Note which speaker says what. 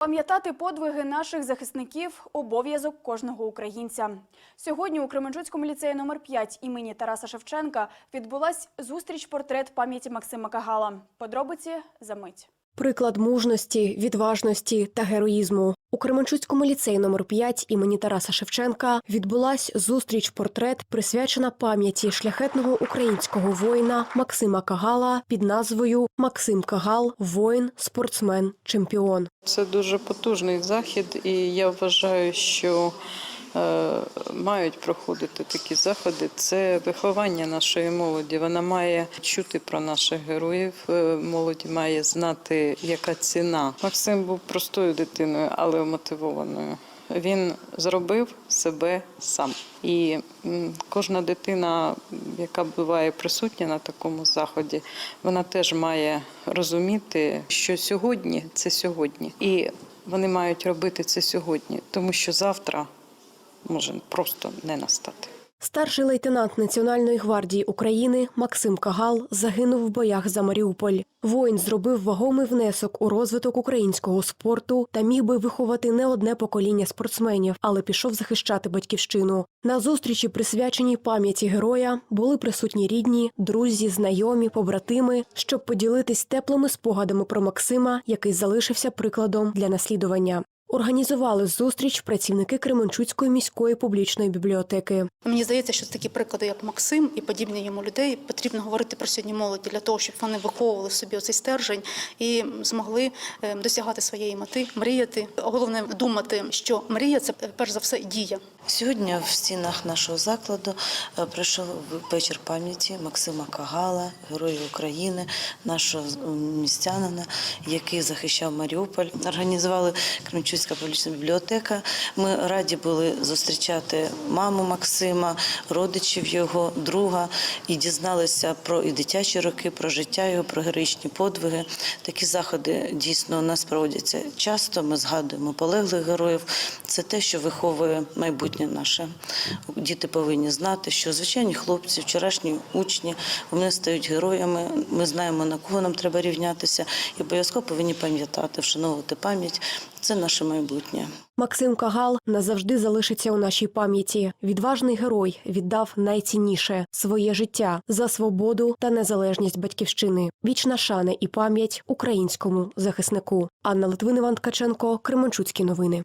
Speaker 1: Пам'ятати подвиги наших захисників – обов'язок кожного українця. Сьогодні у Кременчуцькому ліцеї номер 5 імені Тараса Шевченка відбулась зустріч-портрет пам'яті Максима Кагала. Подробиці за мить.
Speaker 2: Приклад мужності, відважності та героїзму. У Кременчуцькому ліцеї номер 5 імені Тараса Шевченка відбулась зустріч-портрет, присвячена пам'яті шляхетного українського воїна Максима Кагала під назвою Максим Кагал, воїн, спортсмен, чемпіон.
Speaker 3: Це дуже потужний захід, і я вважаю, що мають проходити такі заходи. Це виховання нашої молоді. Вона має чути про наших героїв. е, Молоді має знати, яка ціна. Максим був простою дитиною, але мотивованою. Він зробив себе сам. І кожна дитина, яка буває присутня на такому заході, вона теж має розуміти, що сьогодні це сьогодні. І вони мають робити це сьогодні, тому що завтра може просто не настати.
Speaker 2: Старший лейтенант Національної гвардії України Максим Кагал загинув в боях за Маріуполь. Воїн зробив вагомий внесок у розвиток українського спорту та міг би виховати не одне покоління спортсменів, але пішов захищати батьківщину. На зустрічі, присвяченій пам'яті героя, були присутні рідні, друзі, знайомі, побратими, щоб поділитись теплими спогадами про Максима, який залишився прикладом для наслідування. Організували зустріч працівники Кременчуцької міської публічної бібліотеки.
Speaker 4: Мені здається, що такі приклади, як Максим і подібні йому людей, потрібно говорити про сьогодні молоді для того, щоб вони виховували в собі оцей стержень і змогли е, досягати своєї мети, мріяти. Головне думати, що мрія це е, перш за все дія.
Speaker 5: Сьогодні в стінах нашого закладу е, пройшов вечір пам'яті Максима Кагала, героя України, нашого містянина, який захищав Маріуполь. Організували Кремчуцька публічна бібліотека. Ми раді були зустрічати маму Максима, родичів його, друга, і дізналися про і дитячі роки, про життя його, про героїчні подвиги. Такі заходи дійсно у нас проводяться часто. Ми згадуємо полеглих героїв. Це те, що виховує майбутнє наше. Діти повинні знати, що звичайні хлопці, вчорашні учні, вони стають героями. Ми знаємо на кого нам треба рівнятися, і обов'язково повинні пам'ятати, вшановувати пам'ять. Це наше майбутнє.
Speaker 2: Максим Кагал назавжди залишиться у нашій пам'яті. Відважний герой віддав найцінніше своє життя за свободу та незалежність батьківщини. Вічна шана і пам'ять українському захиснику. Анна Литвин, Іван Ткаченко, Кременчуцькі новини.